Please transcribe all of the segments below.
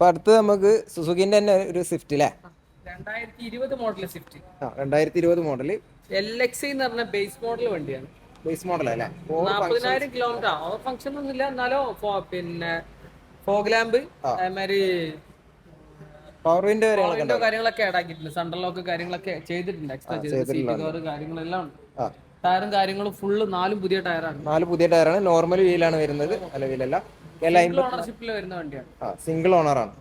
അപ്പോൾ അടുത്ത് നമുക്ക് സുസുഖിന്റെ തന്നെ ഒരു സ്വിഫ്റ്റ് അല്ലേ രണ്ടായിരത്തി ഇരുപത് മോഡൽ സ്വിഫ്റ്റ്. ആ രണ്ടായിരത്തി ഇരുപത് മോഡൽ എൽ എക്സ് എന്ന് പറഞ്ഞ ബേസ് മോഡൽ വണ്ടിയാണ്. ബേസ് മോഡൽ അല്ലേ? നാൽപ്പതിനായിരം കിലോമീറ്റർ ഓവർ ഫംഗ്ഷൻ ഒന്നും ഇല്ല എന്നാലോ പിന്നെ ഫോഗ് ലാമ്പ് അതേമാതിരി പവർ വിൻഡോ കാര്യങ്ങളൊക്കെ ആഡ് ആക്കിയിട്ടുണ്ട്. ലോക്ക് കാര്യങ്ങളൊക്കെ ചെയ്തിട്ടുണ്ട് എക്സ്ട്രാ ചെയ്തിട്ടുണ്ട്. കവർ കാര്യങ്ങളെല്ലാം ഉണ്ട്. ടയറും കാര്യങ്ങളും ഫുള്ള് നാലും പുതിയ ടയറാണ് നാല് പുതിയ ടയറാണ് നോർമൽ വീലാണ് വരുന്നത്. അല്ല വീലല്ല സിംഗിൾ ഓണറാണ്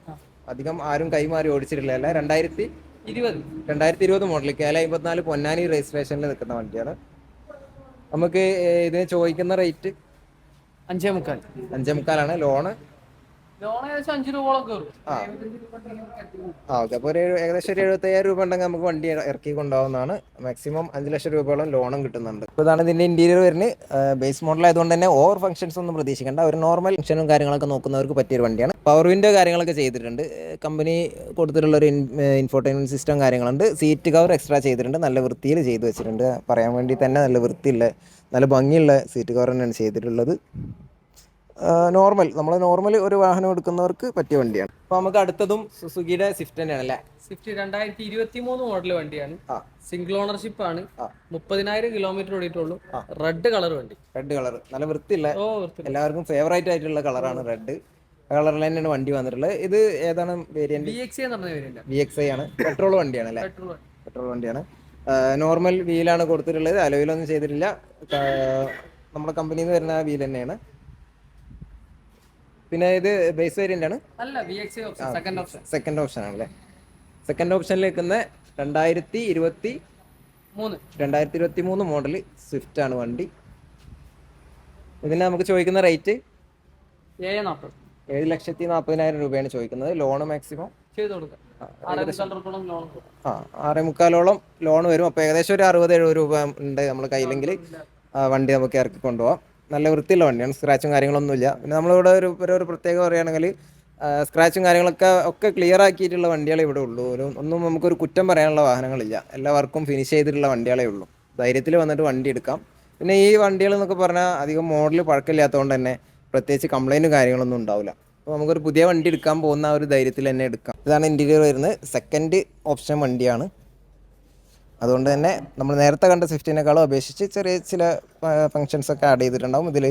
അധികം ആരും കൈമാറി ഓടിച്ചിട്ടില്ല. അല്ല രണ്ടായിരത്തി ഇരുപത്. രണ്ടായിരത്തി ഇരുപത് മോഡൽ കെ എൽ അമ്പത്തിനാല് പൊന്നാനി രജിസ്ട്രേഷനിൽ നിൽക്കുന്ന വണ്ടിയാണ്. നമുക്ക് ഇതിന് ചോദിക്കുന്ന റേറ്റ് അഞ്ചേ മുക്കാൽ. അഞ്ചേ മുക്കാലാണ് ലോണ്. ആ. ഓക്കെ. അപ്പോൾ ഒരു ഏകദേശം ഒരു എഴുപത്തയ്യായിരം രൂപ ഉണ്ടെങ്കിൽ നമുക്ക് വണ്ടി ഇറക്കി കൊണ്ടുപോകുന്നതാണ് മാക്സിമം അഞ്ച് ലക്ഷം രൂപയോളം ലോണും കിട്ടുന്നുണ്ട്. ഇപ്പോൾ ഇതാണ് ഇതിന്റെ ഇന്റീരിയർ വരുന്നത്. ബേസ് മോഡൽ ആയതുകൊണ്ട് തന്നെ ഓവർ ഫംഗ്ഷൻസ് ഒന്നും പ്രതീക്ഷിക്കേണ്ട. ഒരു നോർമൽ ഫംഗ്ഷനും കാര്യങ്ങളൊക്കെ നോക്കുന്നവർക്ക് പറ്റിയൊരു വണ്ടിയാണ്. പവർ വിൻഡോ കാര്യങ്ങളൊക്കെ ചെയ്തിട്ടുണ്ട്. കമ്പനി കൊടുത്തിട്ടുള്ള ഒരു ഇൻഫോർട്ടൈൻമെന്റ് സിസ്റ്റം കാര്യങ്ങളുണ്ട്. സീറ്റ് കവർ എക്സ്ട്രാ ചെയ്തിട്ടുണ്ട്. നല്ല വൃത്തിയിൽ ചെയ്തു വെച്ചിട്ടുണ്ട്. പറയാൻ വേണ്ടി തന്നെ നല്ല വൃത്തിയുള്ള നല്ല ഭംഗിയുള്ള സീറ്റ് കവർ തന്നെയാണ് ചെയ്തിട്ടുള്ളത്. നോർമൽ നമ്മൾ നോർമൽ ഒരു വാഹനം എടുക്കുന്നവർക്ക് പറ്റിയ വണ്ടിയാണ്. അപ്പൊ നമുക്ക് അടുത്തതും സുസുക്കിയുടെ സ്വിഫ്റ്റ് തന്നെയാണ് അല്ലേ? സ്വിഫ്റ്റ് രണ്ടായിരത്തി ഇരുപത്തി മൂന്ന് മോഡൽ വണ്ടിയാണ് സിംഗിൾ ഓണർഷിപ്പ് ആണ്. ആ. മുപ്പതിനായിരം കിലോമീറ്റർ ഓടിയിട്ടുള്ളൂ. റെഡ് കളർ വണ്ടി. റെഡ് കളർ നല്ല വൃത്തിയുള്ള എല്ലാവർക്കും ഫേവറേറ്റ് ആയിട്ടുള്ള കളറാണ് റെഡ് കളറിൽ തന്നെയാണ് വണ്ടി വന്നിട്ടുള്ളത്. ഇത് ഏതാണ് വേരിയന്റ് വി എക്സ് ഐ ആണ്. പെട്രോൾ വണ്ടിയാണ് അല്ലേ? പെട്രോൾ പെട്രോൾ വണ്ടിയാണ്. നോർമൽ വീലാണ് കൊടുത്തിട്ടുള്ളത്. അലോയിലൊന്നും ചെയ്തിട്ടില്ല. നമ്മുടെ കമ്പനിയിൽ നിന്ന് വരുന്ന വീൽ തന്നെയാണ്. പിന്നെ ഇത് ബേസ് വേരിയന്റ് ആണ്. സെക്കൻഡ് ഓപ്ഷൻ ആണല്ലേ സെക്കൻഡ് ഓപ്ഷനിൽ നിൽക്കുന്ന രണ്ടായിരത്തി ഇരുപത്തി മൂന്ന് രണ്ടായിരത്തി ഇരുപത്തി മൂന്ന്. മോഡൽ സ്വിഫ്റ്റ് ആണ് വണ്ടി. ഇതിന് നമുക്ക് ചോദിക്കുന്ന റേറ്റ് ഏഴ് നാൽപ്പത് ഏഴ് ലക്ഷത്തി നാൽപ്പതിനായിരം രൂപയാണ് ചോദിക്കുന്നത് ലോണ് മാക്സിമം ആ ആറേ മുക്കാലോളം ലോൺ വരും. അപ്പോൾ ഏകദേശം ഒരു അറുപത് എഴുപത് രൂപ ഉണ്ട് നമ്മൾ കയ്യിലെങ്കിൽ വണ്ടി നമുക്ക് ഇറക്കി കൊണ്ടുപോകാം നല്ല വൃത്തിയുള്ള വണ്ടിയാണ്. സ്ക്രാച്ചും കാര്യങ്ങളൊന്നുമില്ല. പിന്നെ നമ്മളിവിടെ ഒരു ഒരു പ്രത്യേകം പറയുകയാണെങ്കിൽ സ്ക്രാച്ചും കാര്യങ്ങളൊക്കെ ഒക്കെ ക്ലിയർ ആക്കിയിട്ടുള്ള വണ്ടികളെ ഇവിടെ ഉള്ളൂ. ഒരു ഒന്നും നമുക്കൊരു കുറ്റം പറയാനുള്ള വാഹനങ്ങളില്ല. എല്ലാ വർക്കും ഫിനിഷ് ചെയ്തിട്ടുള്ള വണ്ടികളെ ഉള്ളൂ. ധൈര്യത്തിൽ വന്നിട്ട് വണ്ടി എടുക്കാം. പിന്നെ ഈ വണ്ടികൾ എന്നൊക്കെ പറഞ്ഞാൽ അധികം മോഡൽ പഴക്കമില്ലാത്തതുകൊണ്ട് തന്നെ പ്രത്യേകിച്ച് കംപ്ലൈന്റും കാര്യങ്ങളൊന്നും ഉണ്ടാവില്ല. അപ്പോൾ നമുക്കൊരു പുതിയ വണ്ടി എടുക്കാൻ പോകുന്ന ആ ഒരു ധൈര്യത്തിൽ തന്നെ എടുക്കാം. ഇതാണ് ഇന്റീരിയർ വരുന്നത്. സെക്കൻഡ് ഓപ്ഷൻ വണ്ടിയാണ്. അതുകൊണ്ട് തന്നെ നമ്മൾ നേരത്തെ കണ്ട സ്വിഫ്റ്റിനേക്കാളും അപേക്ഷിച്ച് ചെറിയ ചില ഫങ്ഷൻസ് ഒക്കെ ആഡ് ചെയ്തിട്ടുണ്ടാകും ഇതിൽ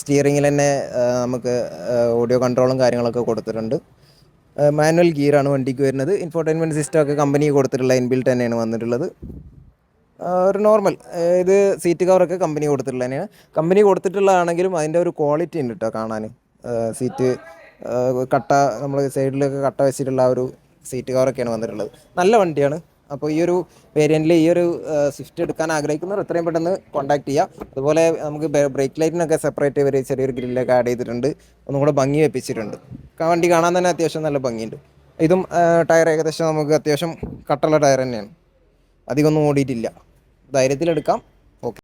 സ്റ്റിയറിങ്ങിൽ തന്നെ നമുക്ക് ഓഡിയോ കൺട്രോളും കാര്യങ്ങളൊക്കെ കൊടുത്തിട്ടുണ്ട്. മാനുവൽ ഗിയറാണ് വണ്ടിക്ക് വരുന്നത്. ഇൻഫോർട്ടൈൻമെന്റ് സിസ്റ്റം ഒക്കെ കമ്പനി കൊടുത്തിട്ടുള്ള ഇൻബിൽറ്റ് തന്നെയാണ് വന്നിട്ടുള്ളത്. ഒരു നോർമൽ ഇത് സീറ്റ് കവറൊക്കെ കമ്പനി കൊടുത്തിട്ടുള്ള തന്നെയാണ്. കമ്പനി കൊടുത്തിട്ടുള്ളതാണെങ്കിലും അതിന്റെ ഒരു ക്വാളിറ്റി ഉണ്ട് കേട്ടോ കാണാൻ. സീറ്റ് കട്ട നമ്മൾ സൈഡിലൊക്കെ കട്ട വെച്ചിട്ടുള്ള ഒരു സീറ്റ് കവറൊക്കെയാണ് വന്നിട്ടുള്ളത്. നല്ല വണ്ടിയാണ്. അപ്പോൾ ഈ ഒരു വേരിയന്റിൽ ഈ ഒരു സ്വിഫ്റ്റ് എടുക്കാൻ ആഗ്രഹിക്കുന്നവർ എത്രയും പെട്ടെന്ന് കോൺടാക്ട് ചെയ്യുക അതുപോലെ നമുക്ക് ബ്രേക്ക് ലൈറ്റിനൊക്കെ സെപ്പറേറ്റ് ഇവർ ചെറിയൊരു ഗ്രില്ലൊക്കെ ആഡ് ചെയ്തിട്ടുണ്ട്. ഒന്നും കൂടെ ഭംഗി വെപ്പിച്ചിട്ടുണ്ട്. വണ്ടി കാണാൻ തന്നെ അത്യാവശ്യം നല്ല ഭംഗിയുണ്ട്. ഇതും ടയർ ഏകദേശം നമുക്ക് അത്യാവശ്യം കട്ടുള്ള ടയർ തന്നെയാണ്. അധികമൊന്നും ഓടിയിട്ടില്ല. ധൈര്യത്തിലെടുക്കാം.